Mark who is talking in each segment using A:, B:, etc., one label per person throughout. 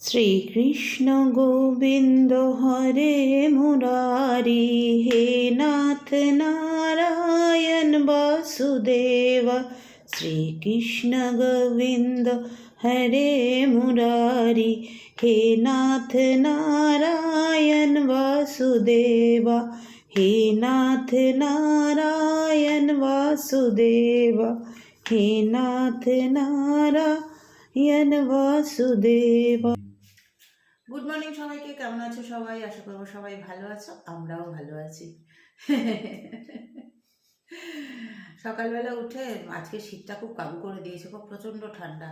A: শ্রীকৃষ্ণ গোবিন্দ হরে মুরারি, হে নাথ নারায়ণ বাসুদেব। শ্রীকৃষ্ণ গোবিন্দ হরে মুরারি, হে নাথ নারায়ণ বাসুদেব। হে নাথ নারায়ণ বাসুদেব, হে নাথ নারায়ণ বাসুদেব। গুড মর্নিং সবাইকে কেমন আছো সবাই? আশা করব সবাই ভালো আছো আমরাও ভালো আছি। সকালবেলা উঠে আজকে শীতটা খুব কাবু করে দিয়েছে খুব প্রচণ্ড ঠান্ডা।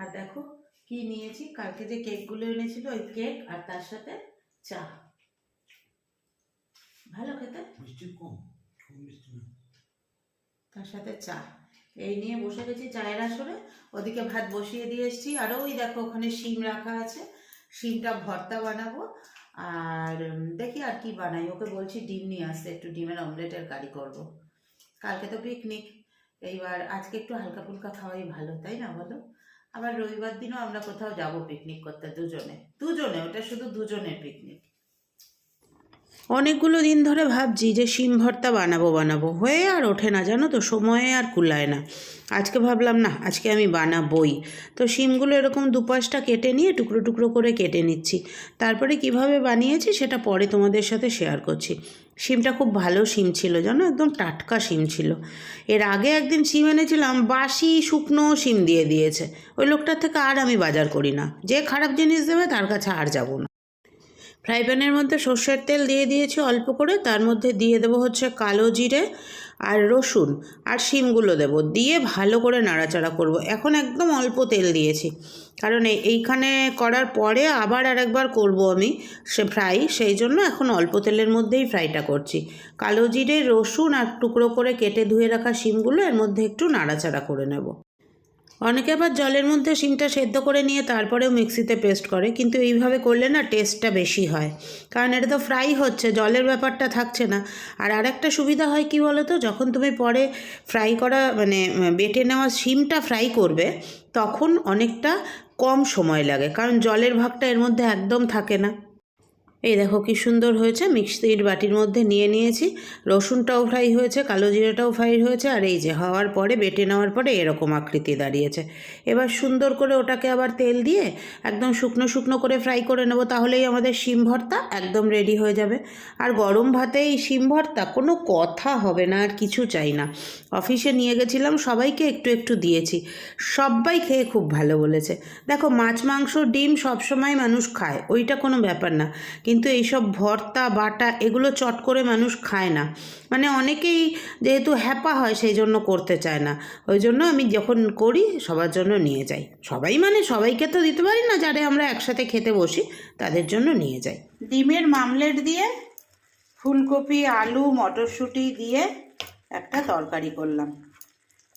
A: আর দেখো কি নিয়েছি? কালকে যে কেকগুলো এনেছিল ওই কেক আর তার সাথে চা। ভালো খেতে?
B: মিষ্টি কম
A: তার সাথে চা। এই নিয়ে বসে গেছি চায়ের আসরে। ওদিকে ভাত বসিয়ে দিয়ে এসেছি। আরও ওই দেখো ওখানে শিম রাখা আছে। শিমটা ভর্তা বানাবো। আর দেখি আর কি বানাই। ওকে বলছি ডিম নিয়ে আসতে, একটু ডিমের অমলেটের কারি করব। কালকে তো পিকনিক এইবার আজকে একটু হালকা ফুলকা খাওয়াই ভালো, তাই না বলো? আবার রবিবার দিনও আমরা কোথাও যাব পিকনিক করতে দুজনে। দুজনে, ওটা শুধু দুজনের পিকনিক অনেকগুলো দিন ধরে ভাবছি যে শিম ভর্তা বানাবো বানাবো। হয়ে আর ওঠে না, জানো তো? সময়ে আর কুলায় না। আজকে ভাবলাম, না, আজকে আমি বানাবই। তো শিমগুলো এরকম দুপাশটা কেটে নিয়ে টুকরো টুকরো করে কেটে নিচ্ছি। তারপরে কীভাবে বানিয়েছি সেটা পরে তোমাদের সাথে শেয়ার করছি। শিমটা খুব ভালো শিম ছিল, জানো? একদম টাটকা শিম ছিল। এর আগে একদিন শিম এনেছিলাম, বাসি শুকনো শিম দিয়ে দিয়েছে। ওই লোকটার থেকে আর আমি বাজার করি না। যে খারাপ জিনিস দেবে তার কাছে আর যাব না। ফ্রাই প্যানের মধ্যে সর্ষের তেল দিয়ে দিয়েছি অল্প করে। তার মধ্যে দিয়ে দেবো হচ্ছে কালো জিরে আর রসুন আর শিমগুলো দেবো। দিয়ে ভালো করে নাড়াচাড়া করব। এখন একদম অল্প তেল দিয়েছি। কারণ এই- এইখানে করার পরে আবার আরেকবার করব আমি সে ফ্রাই। সেই জন্য এখন অল্প তেলের মধ্যেই ফ্রাইটা করছি। কালো জিরে, রসুন আর টুকরো করে কেটে ধুয়ে রাখা শিমগুলো এর মধ্যে একটু নাড়াচাড়া করে নেব। অনেকে আবার জলের মধ্যে শিমটা সেদ্ধ করে নিয়ে তারপরেও মিক্সিতে পেস্ট করে, কিন্তু এইভাবে করলে না টেস্টটা বেশি হয়। কারণ এটা তো ফ্রাই হচ্ছে, জলের ব্যাপারটা থাকছে না। আর আরেকটা সুবিধা হয় কি বলো তো যখন তুমি পরে ফ্রাই করা মানে বেটে নেওয়া শিমটা ফ্রাই করবে, তখন অনেকটা কম সময় লাগে। কারণ জলের ভাগটা এর মধ্যে একদম থাকে না। এই দেখো কি সুন্দর হয়েছে মিক্সির বাটির মধ্যে নিয়ে নিয়েছি। রসুনটাও ফ্রাই হয়েছে, কালো জিরাটাও ফ্রাই হয়েছে, আর এই যে হওয়ার পরে, বেটে নেওয়ার পরে এরকম আকৃতি দাঁড়িয়েছে। এবার সুন্দর করে ওটাকে আবার তেল দিয়ে একদম শুকনো শুকনো করে ফ্রাই করে নেব, তাহলেই আমাদের শিম ভর্তা একদম রেডি হয়ে যাবে। আর গরম ভাতে এই শিম ভর্তা কোনো কথা হবে না, আর কিছু চাই না। অফিসে নিয়ে গেছিলাম, সবাইকে একটু একটু দিয়েছি। সবাই খেয়ে খুব ভালো বলেছে। দেখো, মাছ, মাংস, ডিম সবসময় মানুষ খায়, ওইটা কোনো ব্যাপার না। কিন্তু এইসব ভর্তা, বাটা এগুলো চট করে মানুষ খায় না। মানে অনেকেই যেহেতু হ্যাপা হয় সেই জন্য করতে চায় না। ওই জন্য আমি যখন করি সবার জন্য নিয়ে যাই। সবাই মানে সবাইকে তো দিতে পারি না যারা আমরা একসাথে খেতে বসি, তাদের জন্য নিয়ে যাই। ডিমের মামলেট দিয়ে ফুলকপি, আলু, মটরশুঁটি দিয়ে একটা তরকারি করলাম।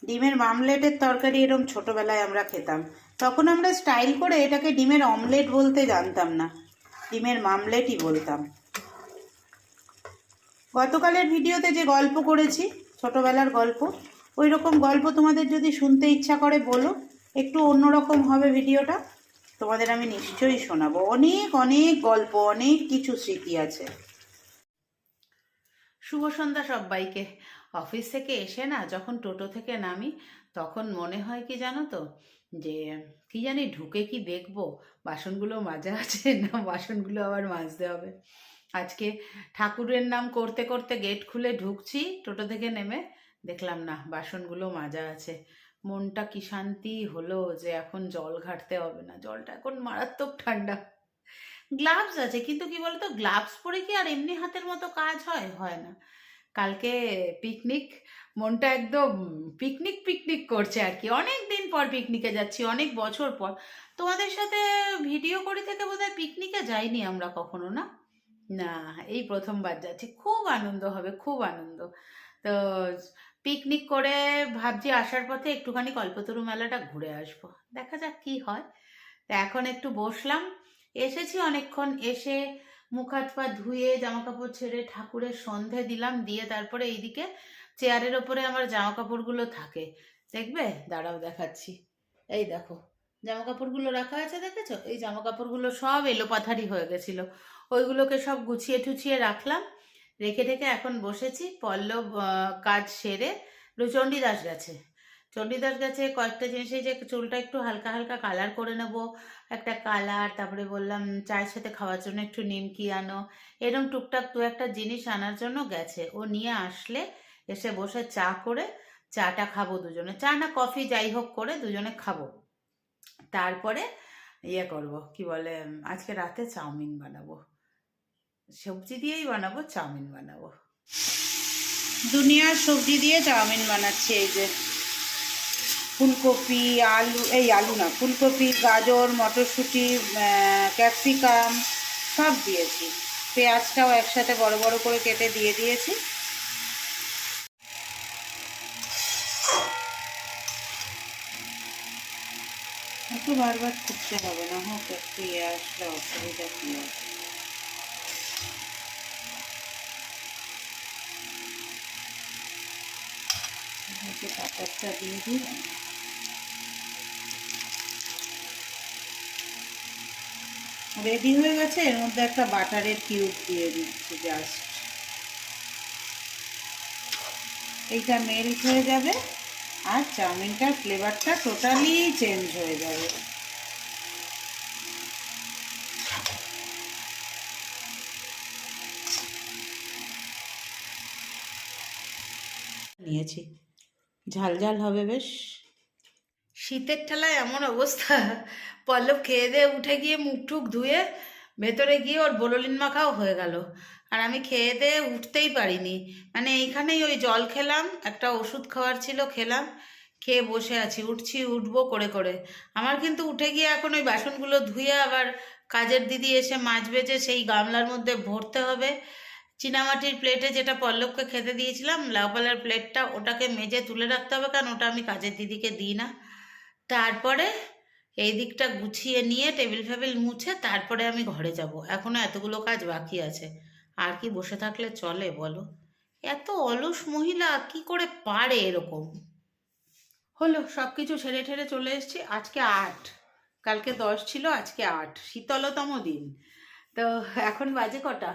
A: ডিমের মামলেটের তরকারি এরকম ছোটোবেলায় আমরা খেতাম। তখন আমরা স্টাইল করে এটাকে ডিমের অমলেট বলতে জানতাম না। ডিমের মামলেটই বলতাম। গতকালের ভিডিওতে যে গল্প করেছি, ছোটোবেলার গল্প ওই রকম গল্প তোমাদের যদি শুনতে ইচ্ছা করে বলো, একটু অন্যরকম হবে ভিডিওটা, তোমাদের আমি নিশ্চয়ই শোনাবো। অনেক অনেক গল্প, অনেক কিছু স্মৃতি আছে। শুভ সন্ধ্যা সবাইকে। অফিস থেকে এসে না যখন টোটো থেকে নামি, তখন মনে হয় কি জানো তো যে, কি জানি ঢুকে কি দেখব? বাসনগুলো মাজা আছে না বাসনগুলো আবার মাজতে হবে? আজকে ঠাকুরের নাম করতে করতে গেট খুলে ঢুকছি, টোটো থেকে নেমে দেখলাম না বাসনগুলো মাজা আছে। মনটা কি শান্তি হলো যে এখন জল ঘাটতে হবে না? জলটা এখন মারাত্মক ঠান্ডা। গ্লাভস আছে, কিন্তু কি বলতো, গ্লাভস পরে কি আর এমনি হাতের মতো কাজ হয়? হয় না। কালকে পিকনিক, মনটা একদম পিকনিক পিকনিক করছে আর কি। অনেক পর পিকনিকে যাচ্ছি, অনেক বছর পর। তোমাদের সাথে ভিডিও করি থেকে বোধহয় পিকনিকে যাইনি আমরা কখনো, না? না, এই প্রথমবার যাচ্ছি। খুব আনন্দ হবে, খুব আনন্দ। তো পিকনিক করে ভাবছি আসার পথে একটুখানি কল্পতরু মেলাটা ঘুরে আসব। দেখা যাক কি হয়। তো এখন একটু বসলাম। এসেছি অনেকক্ষণ, এসে মুখ হাত পা ধুয়ে জামা কাপড় ছেড়ে ঠাকুরের সন্ধে দিলাম। দিয়ে তারপরে এইদিকে চেয়ারের ওপরে আমার জামা কাপড়গুলো থাকে। দেখবে? দাঁড়াও, দেখাচ্ছি। এই দেখো জামা কাপড়গুলো রাখা আছে, দেখেছ? এই জামা কাপড়গুলো সব এলোপাথারি হয়ে গেছিল। ওইগুলোকে সব গুছিয়ে টুছিয়ে রাখলাম। রেখে রেখে এখন বসেছি। পল্লব কাজ সেরে চণ্ডীদাস গেছে। চণ্ডীদাস গেছে, কয়েকটা জিনিস, এই যে চুলটা একটু হালকা হালকা কালার করে নেব। একটা কালার তারপরে বললাম, চায়ের সাথে খাওয়ার জন্য একটু নিমকি আনো। এরকম টুকটাক দু একটা জিনিস আনার জন্য গেছে। ও নিয়ে আসলে এসে বসে চা করে চাটা খাব দুজনে। চা না কফি যাই হোক করে দুজনে খাব। তারপরে ইয়ে করব, কি বলে আজকে রাতে চাউমিন বানাবো। সবজি দিয়েই বানাবো, চাউমিন বানাবো। দুনিয়ার সবজি দিয়ে চাউমিন বানাচ্ছি এই যে। ফুলকপি, আলু, এই আলু না, ফুলকপি, গাজর, মটরশুঁটি ক্যাপসিকাম সব দিয়েছি। পেঁয়াজটাও একসাথে বড় বড় করে কেটে দিয়ে দিয়েছি। একটু বারবার খুঁজতে হবে, না হোক একটু ইয়ে আসলে অসুবিধা কি আছে একটু দিয়ে দিই। রেডি হয়ে গেছে, এর মধ্যে একটা বাটারের কিউব দিয়ে দিচ্ছি জাস্ট। এইটা মেল্ট হয়ে যাবে। আর চাউমিনটার ফ্লেভারটা টোটালি চেঞ্জ হয়ে যাবে। নিয়েছি। ঝাল ঝাল হবে বেশ। শীতের ঠেলায় এমন অবস্থা। পল্লব খেয়ে দিয়ে উঠে গিয়ে মুখ টুক ধুয়ে ভেতরে গিয়ে ওর বোলোলিন মাখাও হয়ে গেল। আর আমি খেয়ে দিয়ে উঠতেই পারিনি। মানে এইখানেই ওই জল খেলাম, একটা ওষুধ খাওয়ার ছিল, খেলাম, খেয়ে বসে আছি। উঠছি, উঠবো করে করে। আমার কিন্তু উঠে গিয়ে এখন ওই বাসনগুলো ধুয়ে আবার কাজের দিদি এসে মাজবে বেজে সেই গামলার মধ্যে ভরতে হবে। চীনামাটির প্লেটে যেটা পল্লবকে খেতে দিয়েছিলাম, লাউপালার প্লেটটা ওটাকে মেজে তুলে রাখতে হবে, কারণ ওটা আমি কাজের দিদিকে দিই না। তারপরে এই দিকটা গুছিয়ে নিয়ে টেবিল ফেবিল মুছে তারপরে আমি ঘরে যাব। এখনও এতগুলো কাজ বাকি আছে। আর কি বসে থাকলে চলে বলো? এত অলস মহিলা কি করে পারে এরকম? হলো সব কিছু ছেড়ে ঠেড়ে চলে এসেছি। আজকে আট। কালকে দশ ছিল আজকে আট। শীতলতম দিন। তো এখন বাজে কটা?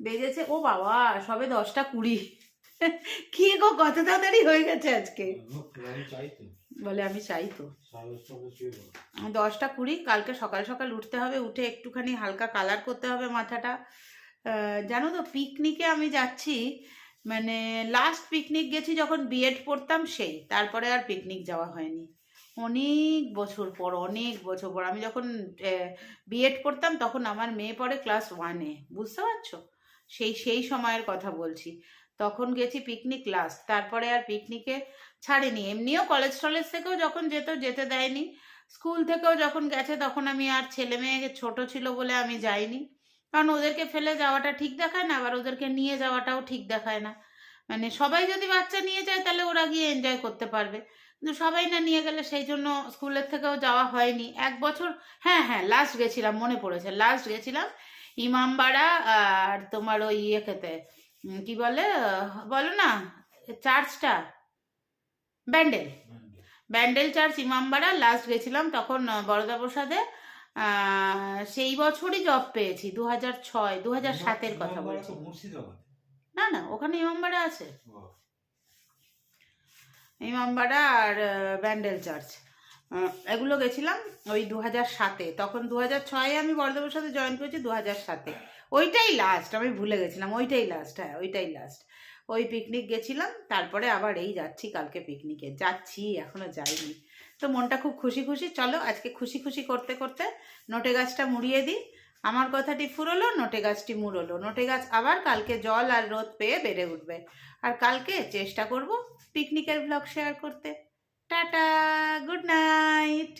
A: বেজেছে ও বাবা সবে দশটা কুড়ি। কি গো কত তাড়াতাড়ি হয়ে গেছে আজকে? বলে আমি চাই তো।
B: দশটা
A: কুড়ি কালকে সকাল সকাল উঠতে হবে উঠে একটুখানি হালকা কালার করতে হবে মাথাটা। জানো তো পিকনিকে আমি যাচ্ছি মানে লাস্ট পিকনিক গেছি যখন বিএড পড়তাম সেই তারপরে আর পিকনিক যাওয়া হয়নি। অনেক বছর পর অনেক বছর পর। আমি যখন বিএড পড়তাম তখন আমার মেয়ে পড়ে ক্লাস ওয়ানে বুঝতে পারছ? সেই সেই সময়ের কথা বলছি। তখন গেছি পিকনিক লাস্ট তারপরে আর পিকনিকে ছাড়েনি। এমনিও কলেজ টলেজ থেকেও যখন যেত, যেতে দেয়নি। স্কুল থেকেও যখন গেছে, তখন আমি আর ছেলে মেয়ে ছোট ছিল বলে আমি যাইনি। কারণ ওদেরকে ফেলে যাওয়াটা ঠিক দেখায় না, আবার ওদেরকে নিয়ে যাওয়াটাও ঠিক দেখায় না। মানে সবাই যদি বাচ্চা নিয়ে যায়, তাহলে ওরা গিয়ে এনজয় করতে পারবে। কিন্তু সবাই না নিয়ে গেলে সেই জন্য স্কুলের থেকেও যাওয়া হয়নি। এক বছর হ্যাঁ হ্যাঁ লাস্ট গেছিলাম, মনে পড়েছে। লাস্ট গেছিলাম ইমামবাড়া আর তোমার ওই ইয়ে খেতে কি বলে, বলো না চার্চটা ব্যান্ডেল। ব্যান্ডেল। চার্চ ইমামবাড়া লাস্ট গেছিলাম তখন বরদা প্রসাদে সেই বছরই জব পেয়েছি দু হাজার ছয় দু হাজার সাতের কথা বলছি। না না ওখানে ইমামবাড়া আছে। ইমামবাড়া আর ব্যান্ডেল চার্চ। এগুলো গেছিলাম ওই দু হাজার সাতে। তখন দু হাজার ছয়ে আমি বরদেবের সাথে জয়েন করেছি দু হাজার সাতে। ওইটাই লাস্ট আমি ভুলে গেছিলাম ওইটাই লাস্ট হ্যাঁ ওইটাই লাস্ট ওই পিকনিক গেছিলাম, তারপরে আবার এই যাচ্ছি কালকে পিকনিকে যাচ্ছি, এখনও যাইনি। তো মনটা খুব খুশি খুশি, চলো আজকে খুশি খুশি করতে করতে নোটে গাছটা মুড়িয়ে দিই। আমার কথাটি ফুরলো, নোটে গাছটি মুড়লো। নোটে গাছ আবার কালকে জল আর রোদ পেয়ে বেড়ে উঠবে। আর কালকে চেষ্টা করব পিকনিকের ব্লগ শেয়ার করতে। Tata good night